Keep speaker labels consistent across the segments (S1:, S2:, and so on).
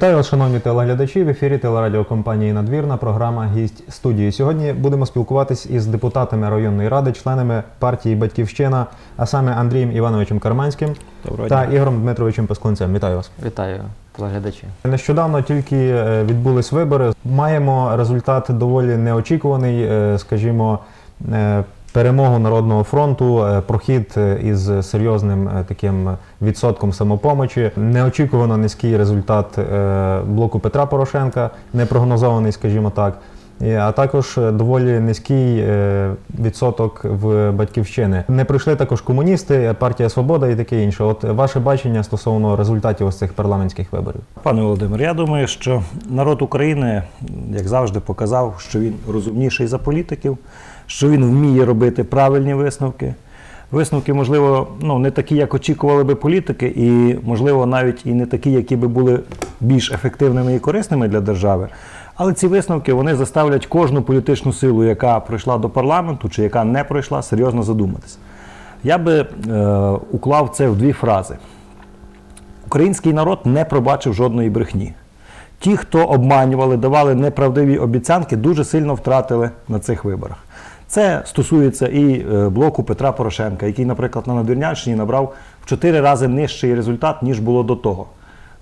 S1: Вітаю вас, шановні телеглядачі. В ефірі телерадіокомпанії Надвірна. Програма Гість студії. Сьогодні будемо спілкуватись із депутатами районної ради, членами партії Батьківщина, а саме Андрієм Івановичем Карманським
S2: Доброго
S1: та
S2: дня.
S1: Ігорем Дмитровичем Песклинцем. Вітаю вас.
S3: Вітаю, телеглядачі.
S1: Нещодавно тільки е, відбулись вибори. Маємо результат доволі неочікуваний, е, скажімо. Перемогу Народного фронту, е, прохід е, із серйозним е, таким відсотком самопомочі, неочікувано низький результат блоку Петра Порошенка, непрогнозований, скажімо так. А також доволі низький відсоток в батьківщини. Не прийшли також комуністи, партія Свобода і таке інше. От ваше бачення стосовно результатів ось цих парламентських виборів.
S2: Пане Володимир, я думаю, що народ України, як завжди, показав, що він розумніший за політиків, що він вміє робити правильні висновки. Висновки, можливо, ну, не такі, як очікували би політики, і, можливо, навіть і не такі, які би були більш ефективними і корисними для держави. Але ці висновки вони заставлять кожну політичну силу, яка прийшла до парламенту чи яка не пройшла, серйозно задуматися. Я би е, уклав це в дві фрази. Український народ не пробачив жодної брехні. Ті, хто обманювали, давали неправдиві обіцянки, дуже сильно втратили на цих виборах. Це стосується і е, блоку Петра Порошенка, який, наприклад, на Надвірнянщині набрав в 4 рази нижчий результат, ніж було до того.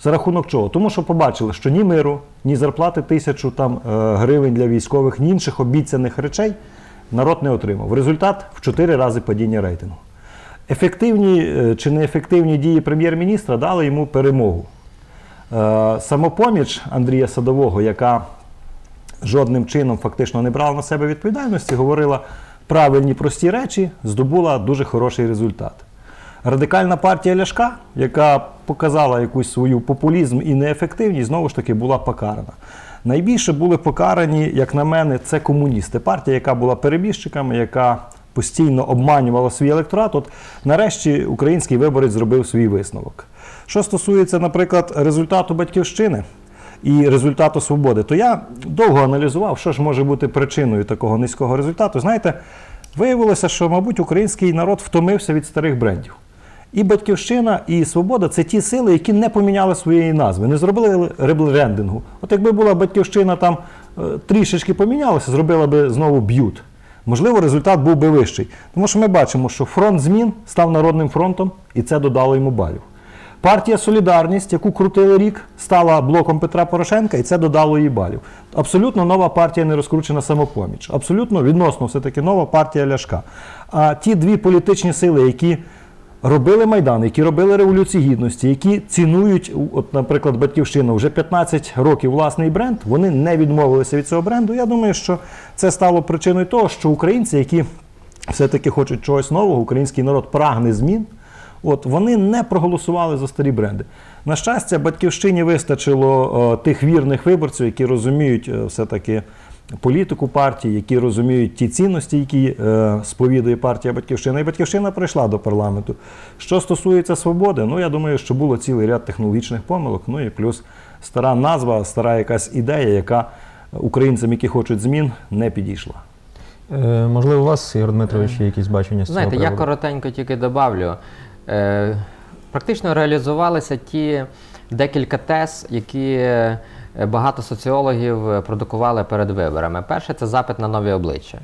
S2: За рахунок чого? Тому що побачили, що ні миру, ні зарплати тисячу там, е, гривень для військових, ні інших обіцяних речей народ не отримав. Результат в 4 рази падіння рейтингу. Ефективні е, чи неефективні дії прем'єр-міністра дали йому перемогу. Самопоміч Андрія Садового, яка жодним чином фактично не брала на себе відповідальності, говорила правильні прості речі, здобула дуже хороший результат. Радикальна партія Ляшка, яка показала якусь свою популізм і неефективність, знову ж таки була покарана. Найбільше були покарані, як на мене, це комуністи. Партія, яка була перебіжчиками, яка постійно обманювала свій електорат. От нарешті український виборець зробив свій висновок. Що стосується, наприклад, результату батьківщини і результату свободи, то я довго аналізував, що ж може бути причиною такого низького результату. Знаєте, виявилося, що, мабуть, український народ втомився від старих брендів. І батьківщина, і свобода це ті сили, які не поміняли своєї назви, не зробили ребрендингу. От якби була батьківщина там е, трішечки помінялася, зробила би знову б'ют. Можливо, результат був би вищий. Тому що ми бачимо, що фронт змін став народним фронтом, і це додало йому балів. Партія Солідарність, яку крутили рік, стала блоком Петра Порошенка, і це додало їй балів. Абсолютно нова партія не розкручена самопоміч. Абсолютно відносно все-таки нова партія Ляшка. А ті дві політичні сили, які робили Майдан, які робили Революцію Гідності, які цінують, от, наприклад, Батьківщина вже 15 років власний бренд, вони не відмовилися від цього бренду. Я думаю, що це стало причиною того, що українці, які все-таки хочуть чогось нового, український народ прагне змін. От вони не проголосували за старі бренди. На щастя, батьківщині вистачило е, тих вірних виборців, які розуміють е, все-таки політику партії, які розуміють ті цінності, які е, сповідує партія Батьківщина. І Батьківщина прийшла до парламенту. Що стосується свободи, ну я думаю, що було цілий ряд технологічних помилок. Ну і плюс стара назва, стара якась ідея, яка українцям, які хочуть змін, не підійшла.
S1: Е, можливо, у вас, Ігор Дмитрович, є якісь бачення з
S3: Знаєте,
S1: цього
S3: я коротенько тільки добавлю. Е, практично реалізувалися ті декілька тез, які е, багато соціологів е, продукували перед виборами. Перше це запит на нові обличчя.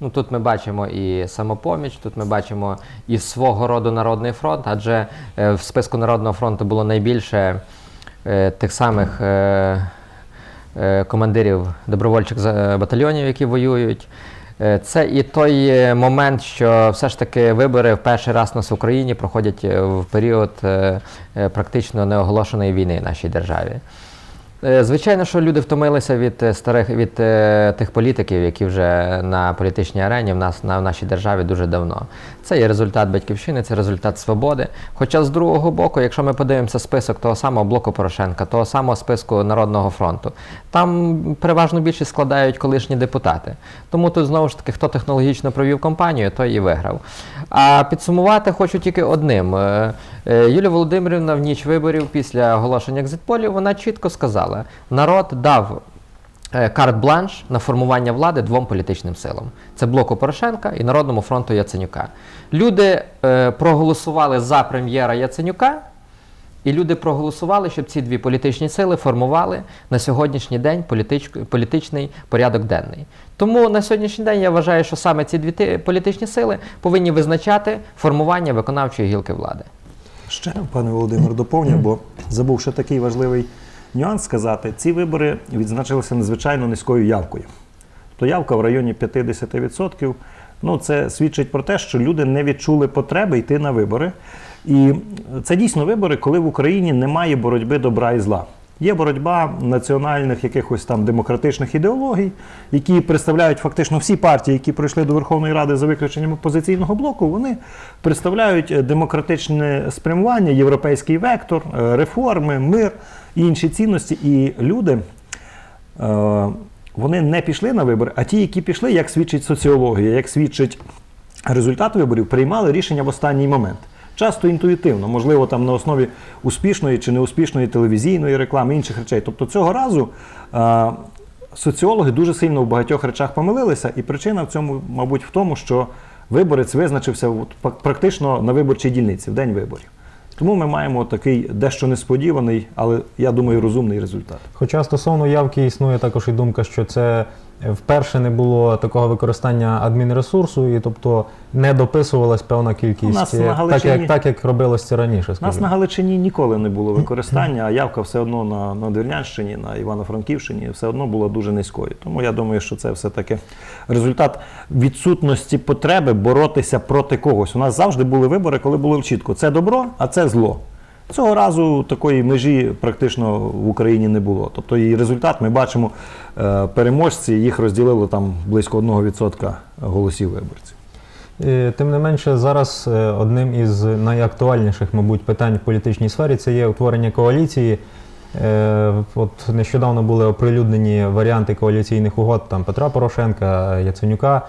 S3: Ну, тут ми бачимо і самопоміч, тут ми бачимо і свого роду Народний фронт, адже в списку Народного фронту було найбільше тих самих командирів добровольчих батальйонів, які воюють. Е, Це і той е, момент, що все ж таки вибори в перший раз у нас в Україні проходять е, в період практично неоголошеної війни в нашій державі. Е, Звичайно, що люди втомилися від е, старих від е, тих політиків, які вже на політичній арені в нас на в нашій державі дуже давно. Це є результат батьківщини, це результат свободи. Хоча з другого боку, якщо ми подивимося список того самого блоку Порошенка, того самого списку Народного фронту, там переважно більшість складають колишні депутати. Тому тут знову ж таки, хто технологічно провів кампанію, той і виграв. А підсумувати хочу тільки одним. Юлія Володимирівна в ніч виборів після оголошення екзитполів вона чітко сказала: народ дав е, карт-бланш на формування влади двом політичним силам: це блоку Порошенка і Народному фронту Яценюка. Люди е, проголосували за прем'єра Яценюка. І люди проголосували, щоб ці дві політичні сили формували на сьогоднішній день політич, політичний порядок денний. Тому на сьогоднішній день я вважаю, що саме ці дві ти- політичні сили повинні визначати формування виконавчої гілки влади.
S2: Ще, пане Володимир, доповню, бо забув ще такий важливий нюанс сказати. Ці вибори відзначилися надзвичайно низькою явкою. То явка в районі 50%. Ну, це свідчить про те, що люди не відчули потреби йти на вибори. І це дійсно вибори, коли в Україні немає боротьби добра і зла. Є боротьба національних якихось там демократичних ідеологій, які представляють фактично всі партії, які прийшли до Верховної Ради за виключенням опозиційного блоку. Вони представляють демократичне спрямування, європейський вектор, е, реформи, мир і інші цінності. І люди е, вони не пішли на вибори, а ті, які пішли, як свідчить соціологія, як свідчить результат виборів, приймали рішення в останній момент. Часто інтуїтивно, можливо, там на основі успішної чи неуспішної телевізійної реклами, інших речей. Тобто цього разу е, соціологи дуже сильно в багатьох речах помилилися, і причина в цьому, мабуть, в тому, що виборець визначився от, практично на виборчій дільниці в день виборів. Тому ми маємо такий дещо несподіваний, але я думаю, розумний результат.
S1: Хоча стосовно явки існує також і думка, що це вперше не було такого використання адмінресурсу, і тобто не дописувалась певна кількість,
S2: нас на
S1: е, так,
S2: Галичині-
S1: як, так як робилось це раніше.
S2: У нас
S1: скажімо.
S2: на Галичині ніколи не було використання, а явка все одно на, на Двірнянщині, на Івано-Франківщині все одно була дуже низькою. Тому я думаю, що це все-таки результат відсутності потреби боротися проти когось. У нас завжди були вибори, коли було чітко: це добро, а це зло. Цього разу такої межі практично в Україні не було. Тобто і результат ми бачимо, е, переможці їх розділило там близько 1% голосів виборців.
S1: Е, Тим не менше, зараз е, одним із найактуальніших, мабуть, питань в політичній сфері це є утворення коаліції. От нещодавно були оприлюднені варіанти коаліційних угод там Петра Порошенка, Яценюка.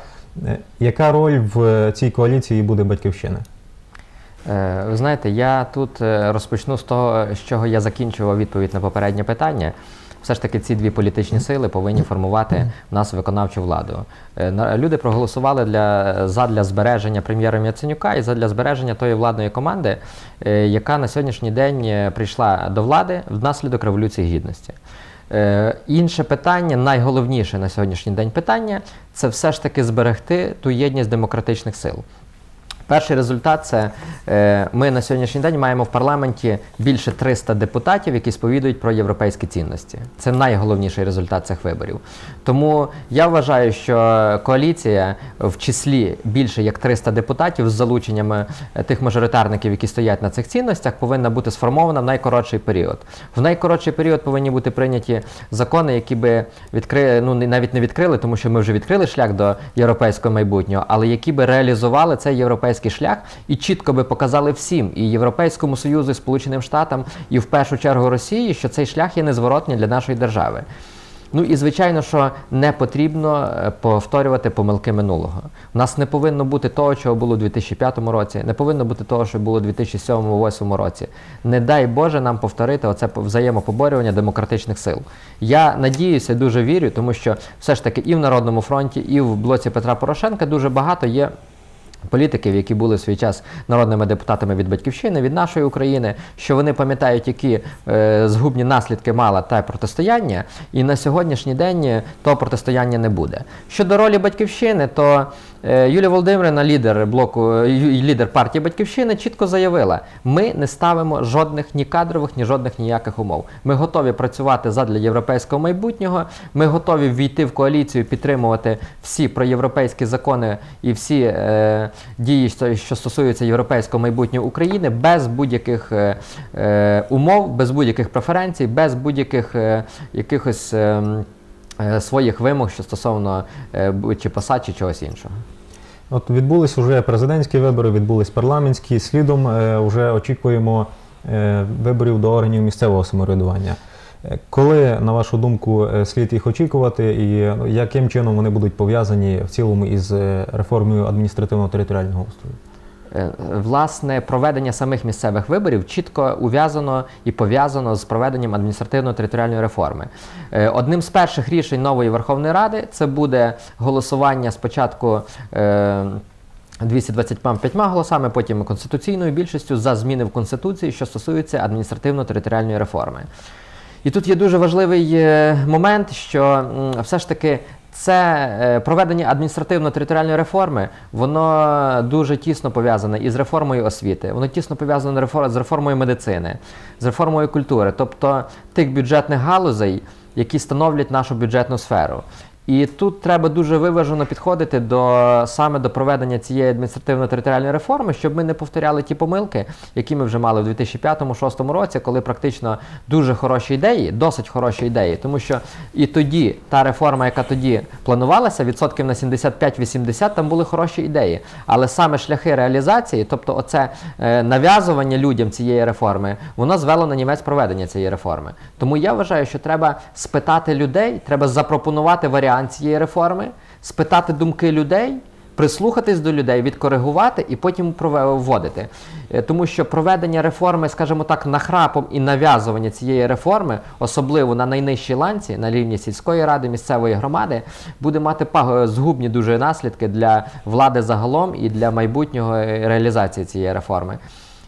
S1: Яка роль в цій коаліції буде батьківщини?
S3: Е, Ви знаєте, я тут е, розпочну з того, з чого я закінчував відповідь на попереднє питання. Все ж таки, ці дві політичні сили повинні формувати в нас виконавчу владу. Е, Люди проголосували для, задля збереження прем'єра Яценюка і задля збереження тої владної команди, яка на сьогоднішній день прийшла до влади внаслідок Революції Гідності. Інше питання, найголовніше на сьогоднішній день питання, це все ж таки зберегти ту єдність демократичних сил. Перший результат це е, ми на сьогоднішній день маємо в парламенті більше 300 депутатів, які сповідують про європейські цінності. Це найголовніший результат цих виборів. Тому я вважаю, що коаліція в числі більше як 300 депутатів з залученням е, тих мажоритарників, які стоять на цих цінностях, повинна бути сформована в найкоротший період. В найкоротший період повинні бути прийняті закони, які би відкрили, ну навіть не відкрили, тому що ми вже відкрили шлях до європейського майбутнього, але які би реалізували цей європейський шлях і чітко би показали всім і Європейському Союзу, і Сполученим Штатам, і в першу чергу Росії, що цей шлях є незворотний для нашої держави. Ну і звичайно, що не потрібно е, повторювати помилки минулого. У нас не повинно бути того, чого було у 2005 році, не повинно бути того, що було у 2007-2008 році. Не дай Боже нам повторити оце взаємопоборювання демократичних сил. Я надіюся, дуже вірю, тому що все ж таки і в Народному фронті, і в блоці Петра Порошенка дуже багато є політиків, які були в свій час народними депутатами від батьківщини, від нашої України, що вони пам'ятають, які е, згубні наслідки мала те протистояння, і на сьогоднішній день е, того протистояння не буде. Щодо ролі батьківщини, то е, Юлія Володимирівна, лідер блоку, е, лідер партії Батьківщини, чітко заявила: ми не ставимо жодних ні кадрових, ні жодних ніяких умов. Ми готові працювати задля європейського майбутнього. Ми готові ввійти в коаліцію, підтримувати всі проєвропейські закони і всі е, дії, що, стосуються європейського майбутнього України, без будь-яких е, е, умов, без будь-яких преференцій, без будь-яких е, якихось. е, е, Своїх вимог, що стосовно чи посад, чи чогось іншого.
S1: От відбулись вже президентські вибори, відбулись парламентські. Слідом вже очікуємо виборів до органів місцевого самоврядування. Коли, на вашу думку, е, слід їх очікувати, і ну, яким чином вони будуть пов'язані в цілому із е, реформою адміністративно-територіального устрою?
S3: Е, Власне, проведення самих місцевих виборів чітко ув'язано і пов'язано з проведенням адміністративно-територіальної реформи. Одним з перших рішень нової Верховної Ради це буде голосування спочатку. е, 225 голосами, потім конституційною більшістю за зміни в Конституції, що стосуються адміністративно-територіальної реформи. І тут є дуже важливий е, момент, що все ж таки це е, проведення адміністративно-територіальної реформи, воно дуже тісно пов'язане із реформою освіти, воно тісно пов'язане з реформою медицини, з реформою культури, тобто тих бюджетних галузей, які становлять нашу бюджетну сферу. І тут треба дуже виважено підходити до саме до проведення цієї адміністративно-територіальної реформи, щоб ми не повторяли ті помилки, які ми вже мали в 2005-2006 році, коли практично дуже хороші ідеї, досить хороші ідеї, тому що і тоді та реформа, яка тоді планувалася, відсотків на 75-80, там були хороші ідеї. Але саме шляхи реалізації, тобто оце е, нав'язування людям цієї реформи, воно звело на німець проведення цієї реформи. Тому я вважаю, що треба спитати людей, треба запропонувати варіант цієї реформи, спитати думки людей. Прислухатись до людей, відкоригувати і потім вводити. Е, Тому що проведення реформи, скажімо так, нахрапом і нав'язування цієї реформи, особливо на найнижчій ланці, на рівні сільської ради, місцевої громади, буде мати згубні дуже наслідки для влади загалом і для майбутнього е, реалізації цієї реформи.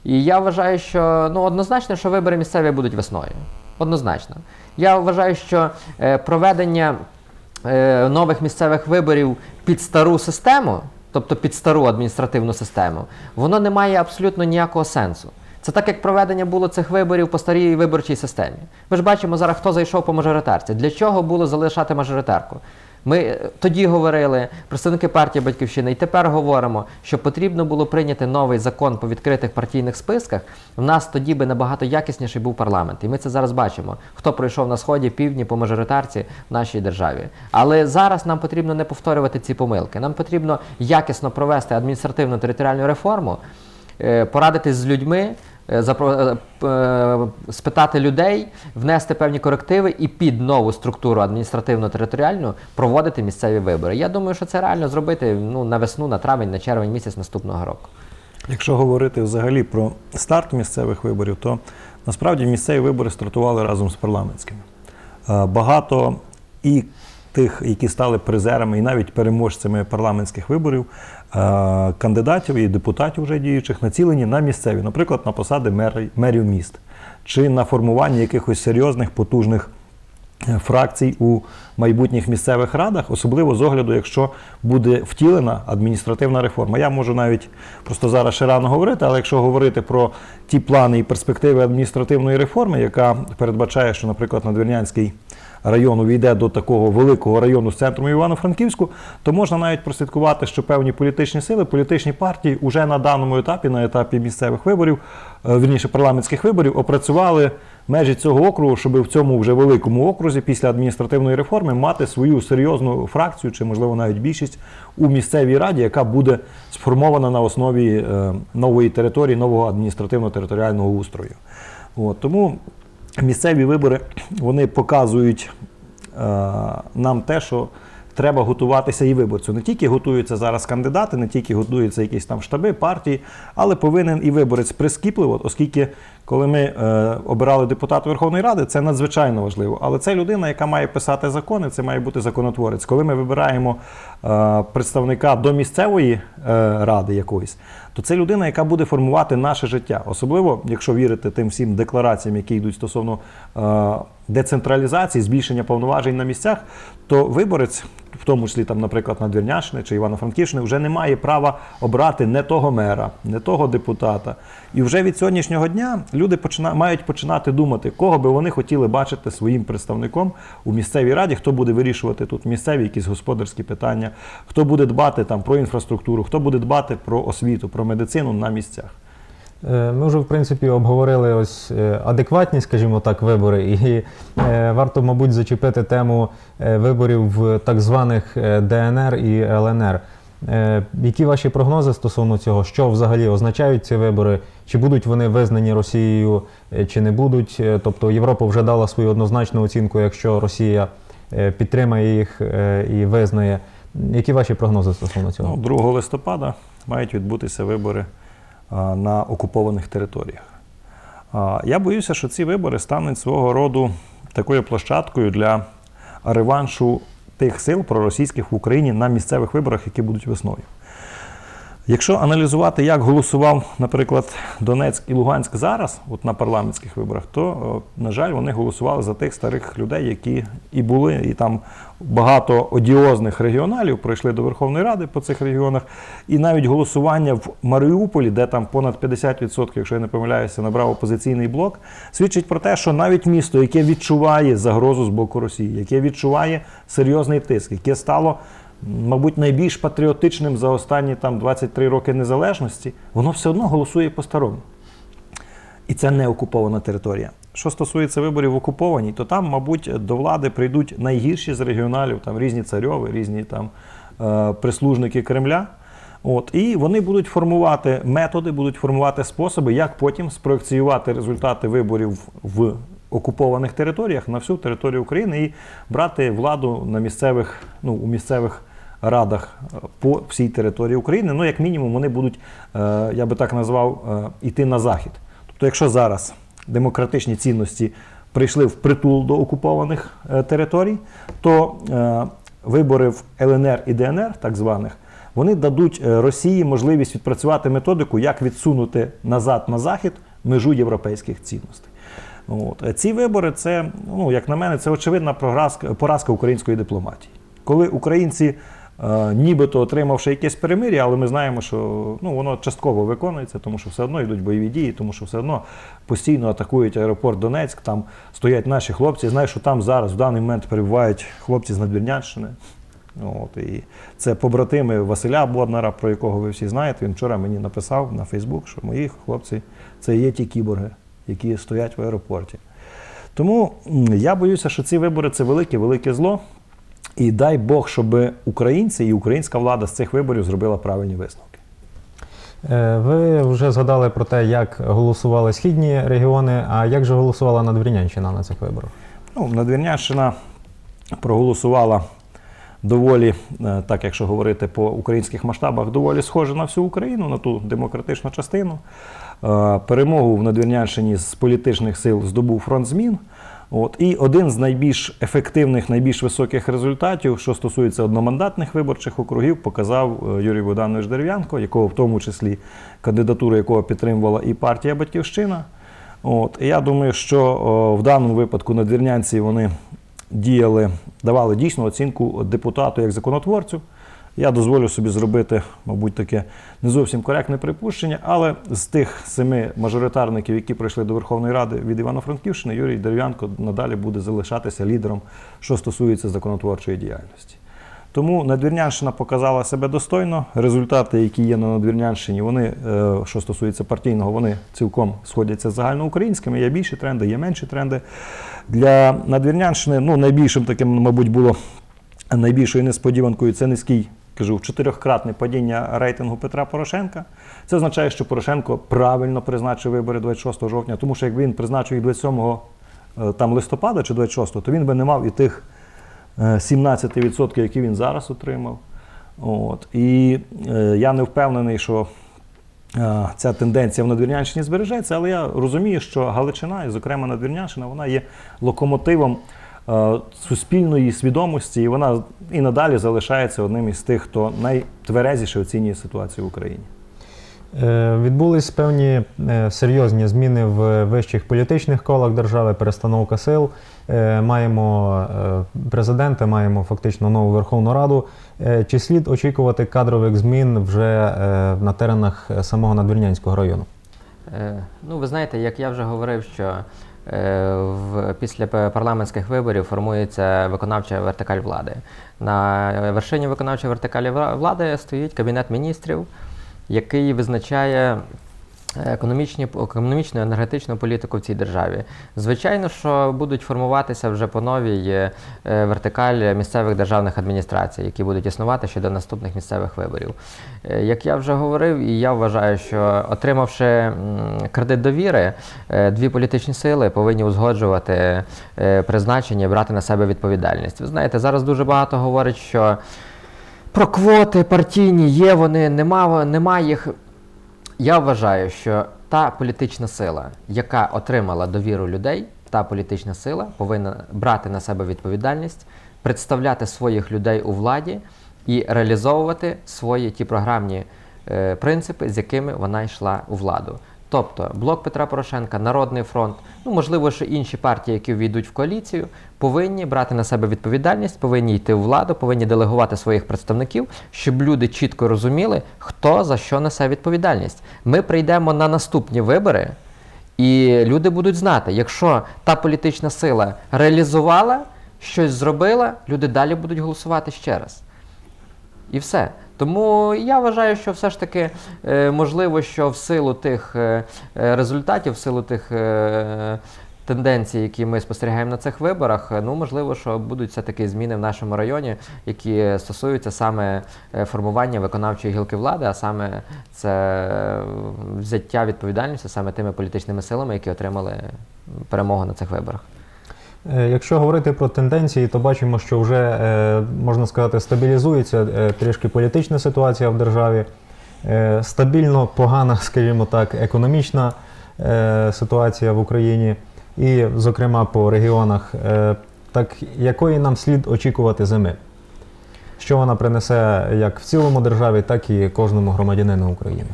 S3: І я вважаю, що ну однозначно, що вибори місцеві будуть весною. Однозначно. Я вважаю, що е, проведення е, нових місцевих виборів під стару систему, тобто під стару адміністративну систему, воно не має абсолютно ніякого сенсу. Це так, як проведення було цих виборів по старій виборчій системі. Ми ж бачимо зараз, хто зайшов по мажоритарці. Для чого було залишати мажоритарку? Ми е, тоді говорили, представники партії Батьківщини, і тепер говоримо, що потрібно було прийняти новий закон по відкритих партійних списках. В нас тоді би набагато якісніший був парламент. І ми це зараз бачимо, хто пройшов на сході, півдні по мажоритарці в нашій державі. Але зараз нам потрібно не повторювати ці помилки. Нам потрібно якісно провести адміністративно-територіальну реформу, е, порадитись з людьми. Е, е, е, спитати людей, внести певні корективи і під нову структуру адміністративно-територіальну проводити місцеві вибори. Я думаю, що це реально зробити ну, на весну, на травень, на червень місяць наступного року.
S2: Якщо говорити взагалі про старт місцевих виборів, то насправді місцеві вибори стартували разом з парламентськими. Багато і тих, які стали призерами, і навіть переможцями парламентських виборів, кандидатів і депутатів вже діючих націлені на місцеві, наприклад, на посади мерів міст чи на формування якихось серйозних потужних е, фракцій у майбутніх місцевих радах, особливо з огляду, якщо буде втілена адміністративна реформа. Я можу навіть просто зараз ще рано говорити, але якщо говорити про ті плани і перспективи адміністративної реформи, яка передбачає, що, наприклад, Надвірнянський район увійде до такого великого району з центром Івано-Франківську, то можна навіть прослідкувати, що певні політичні сили, політичні партії уже на даному етапі, на етапі місцевих виборів, е, вірніше парламентських виборів, опрацювали межі цього округу, щоб в цьому вже великому окрузі після адміністративної реформи мати свою серйозну фракцію чи, можливо, навіть більшість у місцевій раді, яка буде сформована на основі е, нової території, нового адміністративно-територіального устрою. От, тому місцеві вибори вони показують е, нам те, що треба готуватися і виборцю. Не тільки готуються зараз кандидати, не тільки готуються якісь там штаби, партії, але повинен і виборець прискіпливо, оскільки коли ми е, обирали депутата Верховної Ради, це надзвичайно важливо. Але це людина, яка має писати закони, це має бути законотворець. Коли ми вибираємо е, представника до місцевої е, ради якоїсь, то це людина, яка буде формувати наше життя. Особливо, якщо вірити тим всім деклараціям, які йдуть стосовно е, децентралізації, збільшення повноважень на місцях, то виборець, в тому числі там, наприклад, Надвірняшини чи Івано-Франківщини, вже не має права обрати не того мера, не того депутата. І вже від сьогоднішнього дня люди почина... мають починати думати, кого би вони хотіли бачити своїм представником у місцевій раді, хто буде вирішувати тут місцеві якісь господарські питання, хто буде дбати там про інфраструктуру, хто буде дбати про освіту, про медицину на місцях.
S1: Е, Ми вже в принципі обговорили ось е, адекватні, скажімо так, вибори, і е, варто, мабуть, зачепити тему виборів в так званих ДНР і ЛНР. Які ваші прогнози стосовно цього? Що взагалі означають ці вибори? Чи будуть вони визнані Росією, чи не будуть? Тобто Європа вже дала свою однозначну оцінку, якщо Росія підтримає їх і визнає. Які ваші прогнози стосовно цього?
S2: Ну, 2 листопада мають відбутися вибори на окупованих територіях. Я боюся, що ці вибори стануть свого роду такою площадкою для реваншу тих сил проросійських в Україні на місцевих виборах, які будуть весною. Якщо аналізувати, як голосував, наприклад, Донецьк і Луганськ зараз, от на парламентських виборах, то, на жаль, вони голосували за тих старих людей, які і були, і там багато одіозних регіоналів пройшли до Верховної Ради по цих регіонах. І навіть голосування в Маріуполі, де там понад 50%, якщо я не помиляюся, набрав опозиційний блок, свідчить про те, що навіть місто, яке відчуває загрозу з боку Росії, яке відчуває серйозний тиск, яке стало мабуть, найбільш патріотичним за останні там 23 роки незалежності, воно все одно голосує по-старому. І це не окупована територія. Що стосується виборів в окупованій, то там, мабуть, до влади прийдуть найгірші з регіоналів, там різні царьови, різні там е, прислужники Кремля. От, і вони будуть формувати методи, будуть формувати способи, як потім спроекціювати результати виборів в окупованих територіях на всю територію України і брати владу на місцевих, ну, у місцевих радах е, по всій території України. Ну, як мінімум, вони будуть, е, я би так назвав, е, іти на захід. Тобто, якщо зараз демократичні цінності прийшли в притул до окупованих територій, то вибори в ЛНР і ДНР, так званих, вони дадуть Росії можливість відпрацювати методику, як відсунути назад на захід межу європейських цінностей. От. Ці вибори це, ну, як на мене, це очевидна поразка, української дипломатії. Коли українці, нібито отримавши якесь перемир'я, але ми знаємо, що ну, воно частково виконується, тому що все одно йдуть бойові дії, тому що все одно постійно атакують аеропорт Донецьк, там стоять наші хлопці. Знаю, що там зараз в даний момент перебувають хлопці з Надвірнянщини. От, і це побратими Василя Боднара, про якого ви всі знаєте. Він вчора мені написав на Фейсбук, що мої хлопці це є ті кіборги, які стоять в аеропорті. Тому я боюся, що ці вибори це велике, велике зло. І дай Бог, щоб українці і українська влада з цих виборів зробила правильні висновки.
S1: Е, Ви вже згадали про те, як голосували східні регіони, а як же голосувала Надвірнянщина на цих виборах?
S2: Ну, Надвірнянщина проголосувала доволі, е, так якщо говорити по українських масштабах, доволі схоже на всю Україну, на ту демократичну частину. Е, Перемогу в Надвірнянщині з політичних сил здобув фронт змін. От, і один з найбільш ефективних, найбільш високих результатів, що стосується одномандатних виборчих округів, показав е, Юрій Богданович Дерев'янко, якого в тому числі кандидатуру якого підтримувала і партія Батьківщина. От, і я думаю, що о, в даному випадку надвірнянці вони діяли, давали дійсну оцінку депутату як законотворцю. Я дозволю собі зробити, мабуть, таке не зовсім коректне припущення, але з тих семи мажоритарників, які прийшли до Верховної Ради від Івано-Франківщини, Юрій Дерев'янко надалі буде залишатися лідером, що стосується законотворчої діяльності. Тому Надвірнянщина показала себе достойно. Результати, які є на Надвірнянщині, вони, е, що стосується партійного, вони цілком сходяться з загальноукраїнськими. Є більші тренди, є менші тренди. Для Надвірнянщини ну, найбільшим таким, мабуть, було найбільшою несподіванкою це низький, кажу, чотирьохкратне падіння рейтингу Петра Порошенка. Це означає, що Порошенко правильно призначив вибори 26 жовтня, тому що якби він призначив їх 27 е, там, листопада чи 26, то він би не мав і тих е, 17%, які він зараз отримав. От. І е, я не впевнений, що е, ця тенденція в Надвірнянщині збережеться, але я розумію, що Галичина, і зокрема Надвірнянщина, вона є локомотивом е, суспільної свідомості, і вона і надалі залишається одним із тих, хто найтверезіше оцінює ситуацію в Україні.
S1: Е, Відбулись певні е, серйозні зміни в вищих політичних колах держави, перестановка сил. Е, Маємо е, президента, маємо фактично нову Верховну Раду. Е, Чи слід очікувати кадрових змін вже е, на теренах самого Надвірнянського району?
S3: Е, Ну, ви знаєте, як я вже говорив, що е, в, після парламентських виборів формується виконавча вертикаль влади. На вершині виконавчої вертикалі влади стоїть кабінет міністрів, який визначає економічні, економічну енергетичну політику в цій державі. Звичайно, що будуть формуватися вже по новій е, е, вертикаль місцевих державних адміністрацій, які будуть існувати ще до наступних місцевих виборів. Е, Як я вже говорив, і я вважаю, що отримавши кредит довіри, дві політичні сили повинні узгоджувати призначення і брати на себе відповідальність. Ви знаєте, зараз дуже багато говорять, що про квоти партійні є вони, нема, нема їх. Я вважаю, що та політична сила, яка отримала довіру людей, та політична сила повинна брати на себе відповідальність, представляти своїх людей у владі і реалізовувати свої ті програмні е, принципи, з якими вона йшла у владу. Тобто блок Петра Порошенка, Народний фронт, ну можливо, що інші партії, які ввійдуть в коаліцію, повинні брати на себе відповідальність, повинні йти у владу, повинні делегувати своїх представників, щоб люди чітко розуміли, хто за що несе відповідальність. Ми прийдемо на наступні вибори, і люди будуть знати, якщо та політична сила реалізувала, щось зробила, люди далі будуть голосувати ще раз. І все. Тому я вважаю, що все ж таки е, можливо, що в силу тих е, е, результатів, в силу тих тенденцій, які ми спостерігаємо на цих виборах, ну можливо, що будуть все-таки зміни в нашому районі, які стосуються саме формування виконавчої гілки влади, а саме це взяття відповідальності саме тими політичними силами, які отримали перемогу на цих виборах.
S1: Е, Якщо говорити про тенденції, то бачимо, що вже е, можна сказати стабілізується е, трішки політична ситуація в державі. Стабільно погана, скажімо так, економічна ситуація в Україні, і, зокрема, по регіонах. Так якої нам слід очікувати зими? Що вона принесе як в цілому державі, так і кожному громадянину України?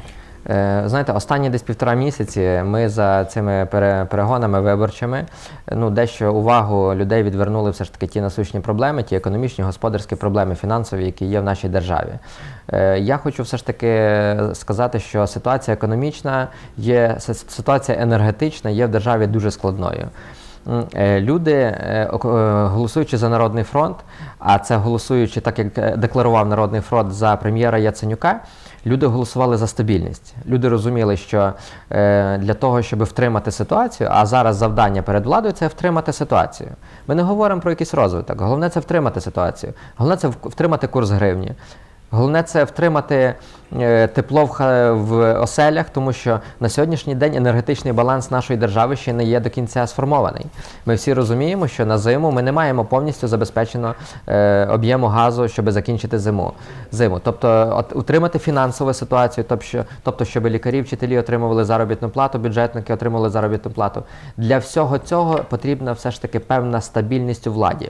S3: Е, Знаєте, останні десь півтора місяці ми за цими пере- перегонами виборчими ну дещо увагу людей відвернули все ж таки ті насущні проблеми, ті економічні, господарські проблеми, фінансові, які є в нашій державі. Е, Я хочу все ж таки сказати, що ситуація економічна є ситуація енергетична є в державі дуже складною. Е, Люди, голосуючи за Народний фронт, а це голосуючи, так як декларував Народний фронт за прем'єра Яценюка, люди голосували за стабільність. Люди розуміли, що е, для того, щоб втримати ситуацію, а зараз завдання перед владою це втримати ситуацію. Ми не говоримо про якийсь розвиток. Головне це втримати ситуацію. Головне це втримати курс гривні. Головне це втримати е, тепло в, оселях, тому що на сьогоднішній день енергетичний баланс нашої держави ще не є до кінця сформований. Ми всі розуміємо, що на зиму ми не маємо повністю забезпечено е, об'єму газу, щоб закінчити зиму. зиму. Тобто утримати фінансову ситуацію, тобто, щоб лікарі, вчителі отримували заробітну плату, бюджетники отримували заробітну плату. Для всього цього потрібна все ж таки певна стабільність у владі.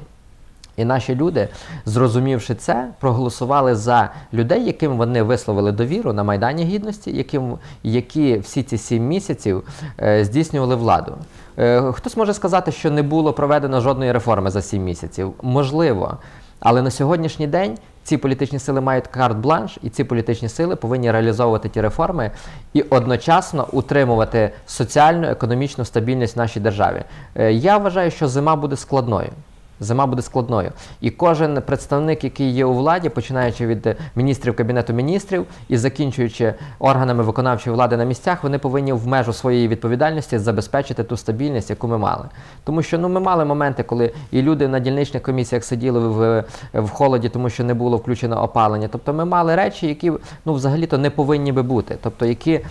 S3: І наші люди, зрозумівши це, проголосували за людей, яким вони висловили довіру на Майдані Гідності, яким, які всі ці сім місяців е, здійснювали владу. Е, хтось може сказати, що не було проведено жодної реформи за сім місяців. Можливо. Але на сьогоднішній день ці політичні сили мають карт-бланш, і ці політичні сили повинні реалізовувати ті реформи і одночасно утримувати соціальну економічну стабільність в нашій державі. Е, Я вважаю, що зима буде складною. Зима буде складною. І кожен представник, який є у владі, починаючи від міністрів Кабінету міністрів і закінчуючи органами виконавчої влади на місцях, вони повинні в межу своєї відповідальності забезпечити ту стабільність, яку ми мали. Тому що ну, ми мали моменти, коли і люди на дільничних комісіях сиділи в, в холоді, тому що не було включено опалення. Тобто ми мали речі, які ну, взагалі-то не повинні би бути. Тобто, які,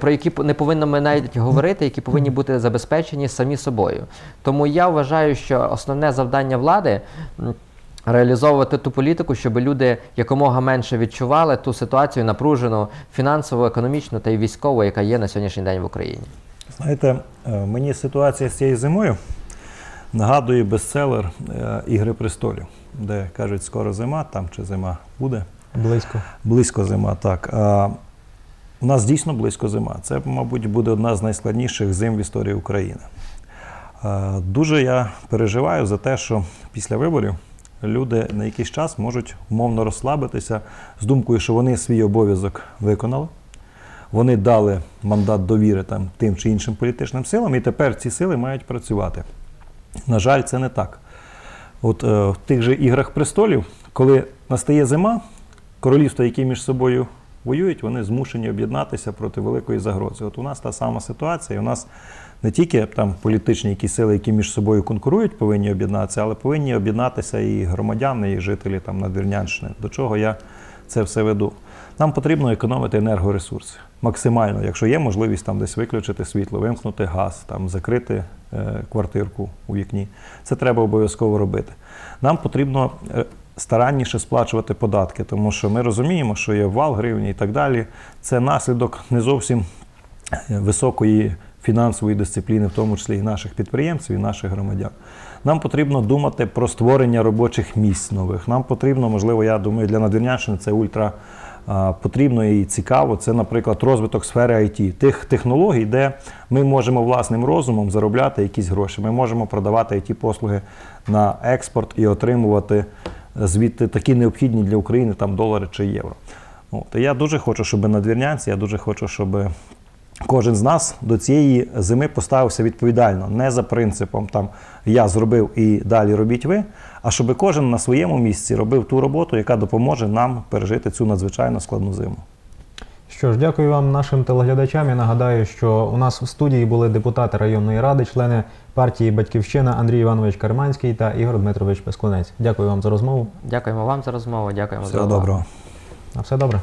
S3: про які не повинно ми навіть говорити, які повинні бути забезпечені самі собою. Тому я вважаю, що основне завдання влади. Реалізовувати ту політику, щоб люди якомога менше відчували ту ситуацію напружену фінансово, економічну та й військову, яка є на сьогоднішній день в Україні.
S2: Знаєте, е, мені ситуація з цією зимою нагадує бестселер е, Ігри престолів, де кажуть, скоро зима, там чи зима буде.
S1: Близько.
S2: Близько зима, так. У нас дійсно близько зима. Це, мабуть, буде одна з найскладніших зим в історії України. Дуже я переживаю за те, що після виборів люди на якийсь час можуть умовно розслабитися з думкою, що вони свій обов'язок виконали. Вони дали мандат довіри там, тим чи іншим політичним силам, і тепер ці сили мають працювати. На жаль, це не так. От е, в тих же іграх престолів, коли настає зима, королівства, які між собою воюють, вони змушені об'єднатися проти великої загрози. От у нас та сама ситуація. У нас не тільки там політичні якісь сили, які між собою конкурують, повинні об'єднатися, але повинні об'єднатися і громадяни, і жителі там Надвірнянщини. До чого я це все веду? Нам потрібно економити енергоресурси максимально, якщо є можливість там десь виключити світло, вимкнути газ, там закрити е, квартирку у вікні. Це треба обов'язково робити. Нам потрібно е, старанніше сплачувати податки, тому що ми розуміємо, що є вал гривні і так далі. Це наслідок не зовсім е, високої фінансової дисципліни, в тому числі і наших підприємців, і наших громадян. Нам потрібно думати про створення робочих місць нових. Нам потрібно, можливо, я думаю, для Надвірнянщини це ультра потрібно і цікаво, це, наприклад, розвиток сфери IT, тих технологій, де ми можемо власним розумом заробляти якісь гроші. Ми можемо продавати it послуги на експорт і отримувати звідти такі необхідні для України там долари чи євро. От. І я дуже хочу, щоб надвірнянці, я дуже хочу, щоб кожен з нас до цієї зими поставився відповідально, не за принципом там я зробив і далі робіть ви, а щоб кожен на своєму місці робив ту роботу, яка допоможе нам пережити цю надзвичайно складну зиму.
S1: Що ж, дякую вам, нашим телеглядачам. Я нагадаю, що у нас в студії були депутати районної ради, члени партії Батьківщина Андрій Іванович Карманський та Ігор Дмитрович Пескунець. Дякую вам за розмову.
S3: Дякуємо вам за розмову. Дякуємо за
S2: Всього
S3: увагу.
S2: доброго.
S1: На все добре.